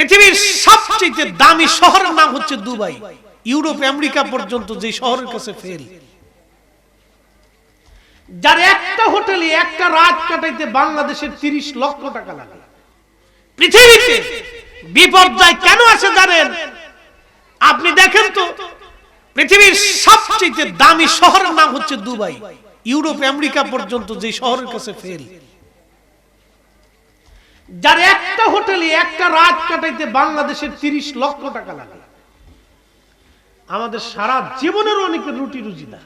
পৃথিবীর সবচেয়ে দামি শহরের নাম হচ্ছে দুবাই। ইউরোপ, আমেরিকা পর্যন্ত যে শহরের কাছে ফেল যার একটা হোটেলে একটা রাত কাটাইতে বাংলাদেশের তিরিশ লক্ষ টাকা লাগে। পৃথিবীতে বিপর্যয় কেন আছে জানেন? আপনি দেখেন তো, পৃথিবীর সবচেয়ে দামি শহরের নাম হচ্ছে দুবাই। ইউরোপ, আমেরিকা পর্যন্ত যে শহরের কাছে ফেল যার একটা হোটেলে একটা রাত কাটাইতে বাংলাদেশের তিরিশ লক্ষ টাকা লাগে। আমাদের সারা জীবনের অনেকের রুটি রুজি না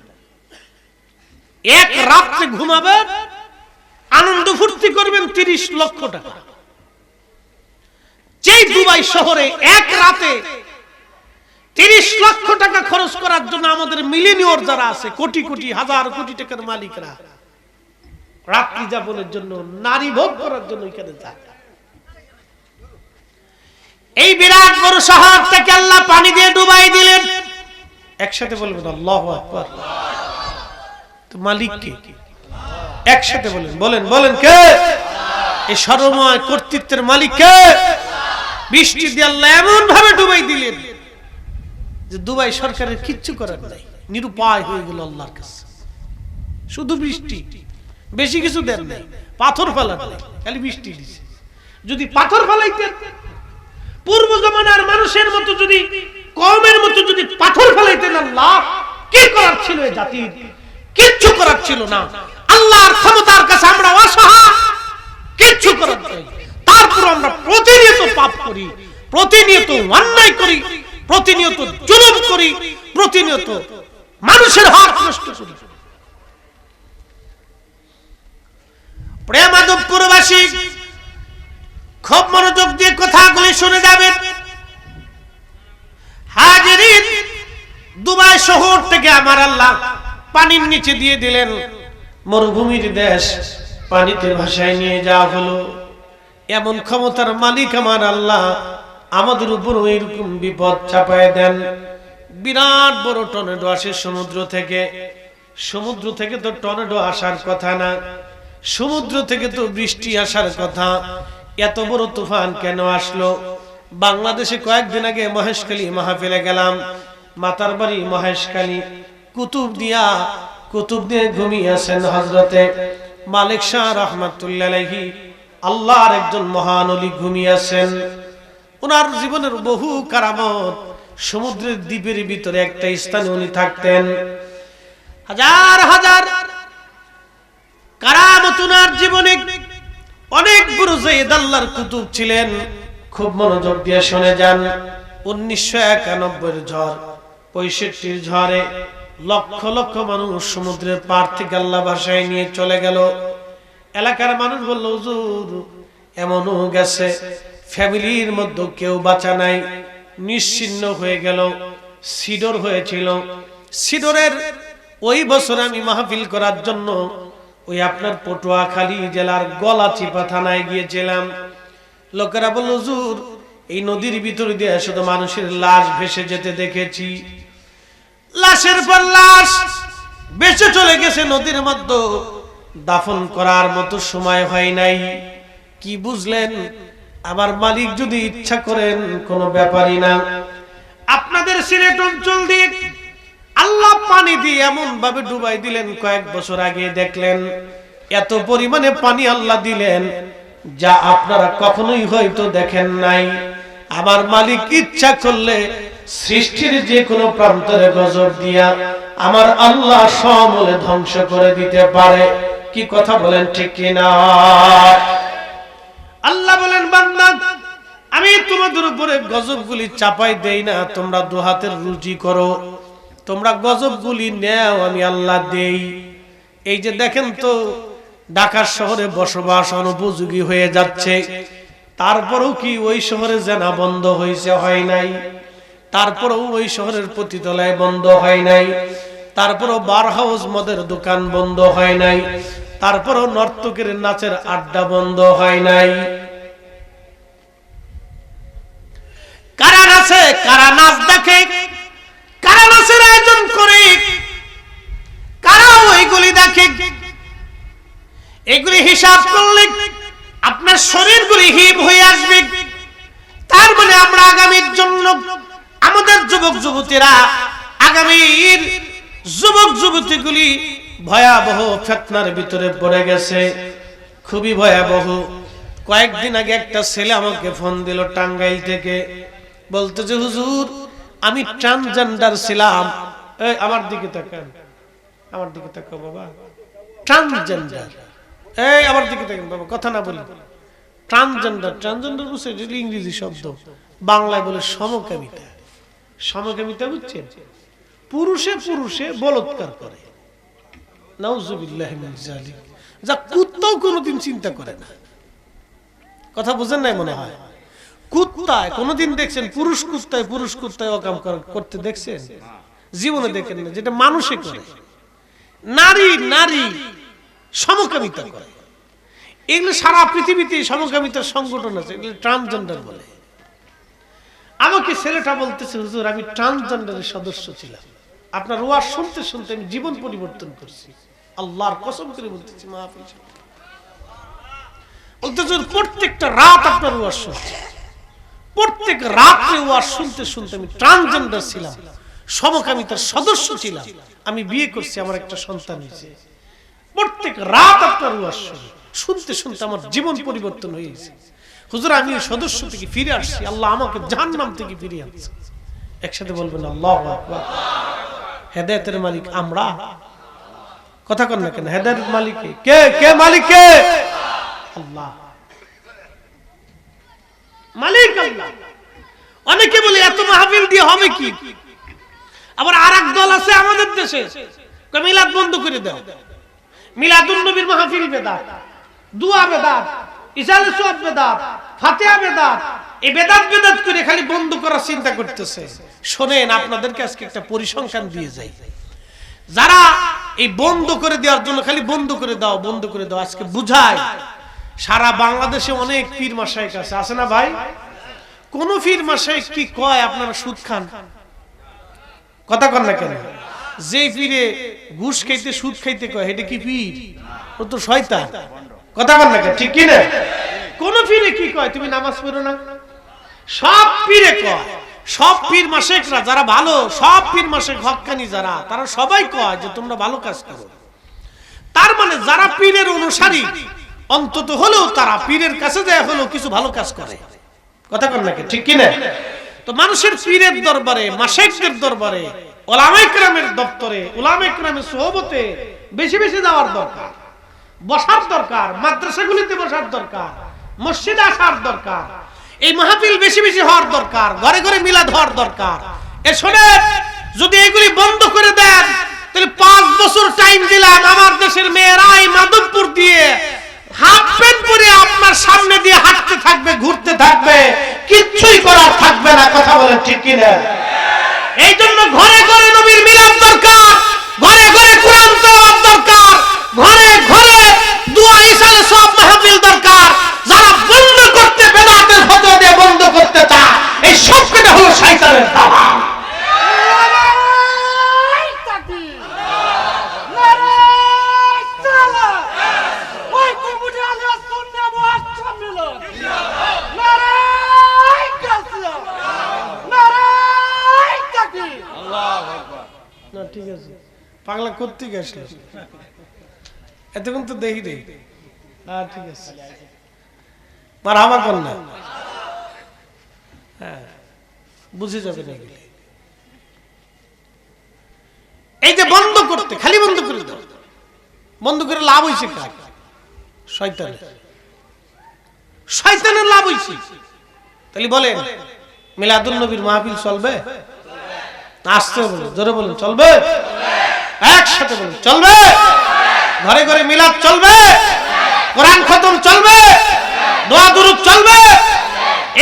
এক রাত্রে ঘুমাবেন আনন্দ ফুর্তি করবেন তিরিশ লক্ষ টাকা। যেই দুবাই শহরে এক রাতে তিরিশ লক্ষ টাকা খরচ করার জন্য আমাদের মিলিনিয়র যারা আছে, কোটি কোটি, হাজার কোটি টাকার মালিকরা, রাত্রি যাপনের জন্য, নারী ভোগ করার জন্য এখানে যায়। এই বিরাট বড় শহর থেকে আল্লাহ পানি দিয়ে ডুবাই দিলেন। একসাথে বলবেন, আল্লাহ আকবার। মালিক কে? একসাথে বলেন বলেন বলেন কে? এই সর্বময় কর্তৃত্বের মালিক কে? বৃষ্টি দিয়ে আল্লাহ এমন ভাবে ডুবাই দিলেন যে দুবাই সরকারের কিচ্ছু করার নাই। নিরুপায় হয়ে গেল আল্লাহর কাছে। শুধু বৃষ্টি, বেশি কিছু দেন নাই পাথর ফেলার খালি বৃষ্টি দিছে। যদি পাথর ফেলাইতেন মানুষের মতো যদি কমের মতো যদি পাথর ফেলাইতেন আল্লাহ, কি করার ছিল এই জাতির কিচ্ছু করার ছিল না। আল্লাহর ক্ষমতার কাছে আমরা অসহায়। কিচ্ছু করার তারপর আমরা প্রতিনিয়ত পাপ করি, প্রতিনিয়ত অন্যায় করি, প্রতিনিয়ত জুলুম করি, প্রতিনিয়ত মানুষের হক নষ্ট করি। প্রেমাদবপুরবাসী খুব মনোযোগ দিয়ে কথাগুলি শুনে যাবেন। হাজিরিন, দুবাই শহর থেকে আমার আল্লাহ পানির নিচে দিয়ে দিলেন। মরুভূমির দেশ পানিতে ভাসায় নিয়ে যাওয়া হলো। এমন ক্ষমতার মালিক আমার আল্লাহ আমাদের উপর এরকম বিপদ চাপায় দেন। বিরাট বড় টর্নেডো আসে সমুদ্র থেকে। সমুদ্র থেকে তো টর্নেডো আসার কথা না, সমুদ্র থেকে তো বৃষ্টি আসার কথা। এত বড় তুফান কেন আসলো? বাংলাদেশে কয়েকদিন আগে মহেশখালী মাহফিলে গেলাম। মাতার বাড়ি মহেশখালী। কুতুব দিয়া, কুতুব দিয়ে ঘুমিয়ে আছেন হজরতে মালিক শাহ রহমতুল্লাহি আল্লাহর একজন মহান অলি ঘুমিয়ে আছেন। ওনার জীবনের বহু কারামত, সমুদ্রের দ্বীপের ভিতরে একটা স্থানে উনি থাকতেন। হাজার হাজার কারামত ওনার জীবনে অনেক বড় জয়েদ আল্লাহর কুতুব ছিলেন। খুব মনোযোগ দিয়ে শুনে যান। উনিশশো একানব্বই ঝড়, পঁয়ষট্টির ঝড়ে লক্ষ লক্ষ মানুষ সমুদ্রের পার থেকে আল্লাহ ভাষায় নিয়ে চলে গেল। এলাকার মানুষ বলল, হুজুর, এমনও গেছে। ফ্যামিলির মধ্যে কেউ বাঁচা নাই। নিশ্চিন্ন হয়ে গেল। সিডর হয়েছিল। সিডরের ওই বছর আমি মাহফিল করার জন্য ওই আপনার পটুয়াখালী জেলার গলাচিপা থানায় গিয়েছিলাম। লোকেরা বলল, হুজুর, এই নদীর ভিতর দিয়ে শুধু মানুষের লাশ ভেসে যেতে দেখেছি। লাশের পর লাশ বেঁচে চলে গেছে নদীর মধ্যে। দাফন করার মতো সময় হয় নাই। কি বুঝলেন? আমার মালিক যদি ইচ্ছা করেন, কোনো ব্যাপারই না। আপনাদের সিলেট অঞ্চল দিয়ে আল্লাহ পানি দিয়ে এমন ভাবে ডুবাই দিলেন, কয়েক বছর আগে দেখলেন। এত পরিমাণে পানি আল্লাহ দিলেন। যা আপনারা কখনোই হয়তো দেখেন নাই। আমার মালিক ইচ্ছা করলে সৃষ্টির যে কোনো প্রান্তরে গজব দিয়া আমার আল্লাহ সমলে ধ্বংস করে দিতে পারে। কি কথা বলেন ঠিক কিনা? আল্লাহ বলেন, বান্দা, আমি তোমাদের উপরে গজবগুলি চাপাই দেই না, তোমরা দু হাতের রুজি করো। তোমরা গজবগুলি নেও, আমি আল্লাহ দেই। এই যে দেখেন তো ঢাকার শহরে বসবাস অনুপযোগী হয়ে যাচ্ছে। তারপরেও কি ওই শহরে জেনা বন্ধ হয়েছে হয় নাই? তারপরেও ওই শহরের প্রতিতলায় বন্ধ হয় নাই। তারপরেও বার হাউস মদের দোকান বন্ধ হয় নাই। তারপরেও নর্তকের নাচের আড্ডা বন্ধ হয় নাই। কারা নাচে, কারা নাচ দেখে? কারা নাচের আয়োজন করে? কারা ওইগুলি দেখে? এগুলি হিসাব করলে আপনার শরীরগুলি হিম হয়ে আসবে। তার মানে আমরা আগামীর জন্য আমাদের যুবক যুবতীরা আগামীর যুবক যুবতীগুলি ভয়াবহ ফেতনার ভিতরে পড়ে গেছে। খুবই ভয়াবহ। কয়েকদিন আগে একটা ছেলে আমাকে ফোন দিল টাঙ্গাইল থেকে। বলতে যে, হুজুর, আমি ট্রান্সজেন্ডার ছিলাম। আমার দিকে তাকান, আমার দিকে তাকাও বাবা। ট্রান্সজেন্ডার এই আমার দিকে তাকান বাবা, কথা না বলি। ট্রান্সজেন্ডার ট্রান্সজেন্ডার বুঝছে এটা ইংরেজি শব্দ। বাংলায় বলে সমকামিতা। সমকামিতা বুঝছেন? পুরুষে পুরুষে বলৎকার করে। যা কুত্তাও কোনোদিন চিন্তা করে না। কথা বুঝেন নাই মনে হয়? কুত্তায় কোনোদিন দেখছেন, পুরুষ কুত্তায় পুরুষ কুত্তায় অকাম কর- করতে দেখছেন? জীবনে দেখেন না, যেটা মানুষে করে। নারী নারী সমকামিতা করে। এগুলো সারা পৃথিবীতে সমকামিতার সংগঠন আছে, এগুলো ট্রান্সজেন্ডার বলে। আমাকে ছেলেটা বলতেছে, হুজুর, আমি ট্রান্সজেন্ডারের সদস্য ছিলাম। আপনার ওয়াজ শুনতে শুনতে আমি জীবন পরিবর্তন করছি। আল্লাহর কসম করে বলতেছি মাহফিল বলতেছে প্রত্যেকটা রাত আপনার ওয়াজ শুনছি। প্রত্যেক রাত্রে ওয়াজ শুনতে শুনতে আমি ট্রান্সজেন্ডার ছিলাম। সমকামিতার সদস্য ছিলাম। আমি বিয়ে করছি, আমার একটা সন্তান হয়েছে। প্রত্যেক রাত আপনার ওয়াজ শুনি শুনতে শুনতে আমার জীবন পরিবর্তন হয়ে গেছে। হুজুর, আমি সদস্য থেকে ফিরে আসছি। আল্লাহ আমাকে জাহান্নাম থেকে ফিরে আনছে। একসাথে বলবেন, আল্লাহ হেদায়েতের মালিক আমরা? কথা কন না কেন? হেদায়েতের মালিক কে? কে মালিক কে? আল্লাহ। মালিক আল্লাহ। অনেকে বলে, এত মাহফিল দিয়ে হবে কি? আবার আর দল আছে আমাদের দেশে। মিলাদ বন্ধ করে দাও। মিলাদুন নবীর মাহফিল বেদাত, দুয়া বেদাত ইসালে সব বেদাত, ফাতিহা বেদাত, এই বেদাত বেদাত করে খালি বন্ধ করার চিন্তা করতেছে। শোনেন, আপনাদেরকে আজকে একটা পরিসংখ্যান দিয়ে যাই। যারা এই বন্ধ করে দেওয়ার জন্য খালি বন্ধ করে দাও, বন্ধ করে দাও, আজকে বুঝায় সারা বাংলাদেশে অনেক পীর মাসাইক আছে। আছে না ভাই? কোন পীর মাসাইক কি কয় আপনারা সুদ খান? কথা কন না কেন? যে পীরে ঘুষ খাইতে সুদ খাইতে কয় এটা কি পীর? ও তো শয়তান। কথা কন না ঠিক কি না কোন পীরে কি কয় তুমি নামাজ পড়ো না? সব পীরে কয় সব পীর মাসেকরা যারা ভালো সব পীর মাসেক হক্কানি যারা তারা সবাই কয় যে তোমরা ভালো কাজ করো। তার মানে যারা পীরের অনুসারী অন্তত হলেও তারা পীরের কাছে যায় হলেও কিছু ভালো কাজ করে। কথা কন নাকি ঠিক কিনা তো মানুষের পীরের দরবারে মাসেকদের দরবারে ওলামাইকরামের দপ্তরে ওলামাইকরামের সোহবতে বেশি বেশি যাওয়ার দরকার। বসার দরকার, মাদ্রাসাগুলিতে বসার দরকার, মসজিদে আসার দরকার, এই মাহফিল বেশি বেশি হওয়ার দরকার, ঘরে ঘরে মিলাদ হওয়ার দরকার। এ শোনে যদি এগুলি বন্ধ করে দেন, তাহলে পাঁচ বছর টাইম দিলাম আমার দেশের মেয়েরা এই মাধবপুর দিয়ে হাফ প্যান্ট পরে আপনার সামনে দিয়ে হাঁটতে থাকবে, ঘুরতে থাকবে, কিচ্ছুই করার থাকবে না, কথা বলেন ঠিক কিনা? এই জন্য ঘরে ঘরে নবীর মিলাদ দরকার, ঘরে ঘরে কোরআন তেলাওয়াত দরকার, ঘরে ঘরে দুয়া ইসালে সব মাহফিল দরকার। যারা বন্ধ করতে বেদাতের ফতোয়া দিয়ে বন্ধ করতে চায়, এই সবটা হলো শয়তানের দাওয়া গেছিল এতক্ষণ তো দেখি ঠিক আছে। মার আমার কন্যা। হ্যাঁ বুঝে যাবে না এই যে বন্ধ করতে, খালি বন্ধ করে দাও। বন্ধ করে লাভ হয়েছে কার? শয়তানের। শয়তানের লাভ হয়েছে তাহলে বলেন মিলাদুল নবীর মাহফিল চলবে? আসতে বলুন, জোরে বলুন, চলবে? একসাথে বলুন, চলবে? ঘরে ঘরে মিলাদ চলবে? কোরআন খতম চলবে? দোয়া দুরুদ চলবে?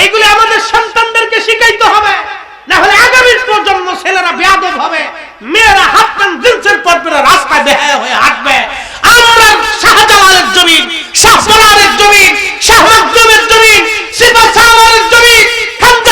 এইগুলি আমাদের সন্তানদেরকে শিখাইতে হবে। না হলে আগামী প্রজন্ম ছেলেরা বেয়াদব হবে। মেয়েরা কান জিন্সের পরপরে রাস্তায় বেহায়া হয়ে হাঁটবে। আমরা শাহজালালের জমিন শাহপরারের জমিন শাহ মখদুমের জমিন সিপা সাওয়ারের জমিন খানজাহানের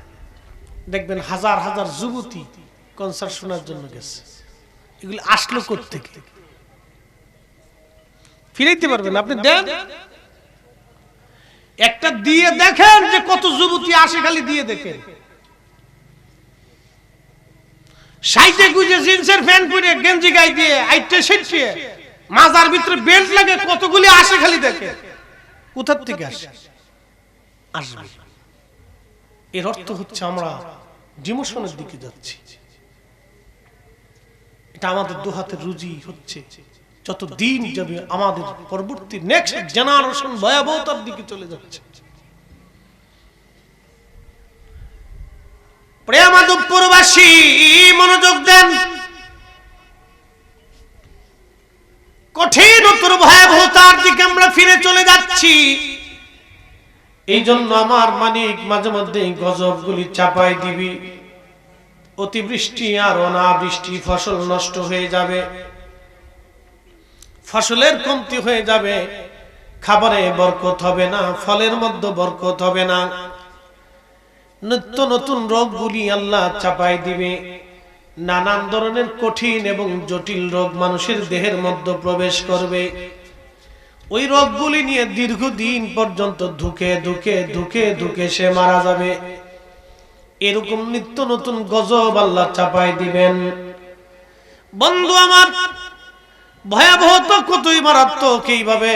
দেখবেন হাজার হাজার যুবতী কনসার্ট শোনার জন্য গেছে। এগুলি আসলো থেকে ফিরাইতে পারবেন আপনি দেন। একটা দিয়ে দেখেন যে কত যুবতী আসে খালি দিয়ে দেখেন। সাইটে গুজে জিন্সের প্যান্ট পরে গেঞ্জি গাই দিয়ে আইটে সেটে মাজার ভিতরে বেল্ট লাগে কতগুলি আসে খালি দেখে কোথার থেকে আসে? আসবে। এর অর্থ হচ্ছে আমরা ডিমোশনের দিকে যাচ্ছি। এটা আমাদের দুহাতের রুজি হচ্ছে। যত দিন যাবে আমাদের পরবর্তী নেক্সট জেনারেশন ভয়াবহতার দিকে চলে যাচ্ছে। মনোযোগ দেন। কঠিনতর ভয়াবহতার দিকে আমরা ফিরে চলে যাচ্ছি। এই জন্য আমার মানিক মাঝে মধ্যে গজব গুলি চাপাই দিবি। অতিবৃষ্টি আর অনাবৃষ্টি, ফসল নষ্ট হয়ে যাবে। ফসলের কমতি হয়ে যাবে। খাবারে বরকত হবে না, ফলের মধ্যে বরকত হবে না। নিত্য নতুন রোগগুলি আল্লাহ চাপাই দিবে। নানান ধরনের কঠিন এবং জটিল রোগ মানুষের দেহের মধ্যে প্রবেশ করবে। ওই রোগগুলি নিয়ে দীর্ঘদিন পর্যন্ত ধুকে ধুকে ধুকে ধুকে সে মারা যাবে। এরকম নিত্য নতুন গজব আল্লাহ চাপাই দিবেন। বন্ধু আমার, ভয়াবহ তো কতই মারাত্মক এইভাবে।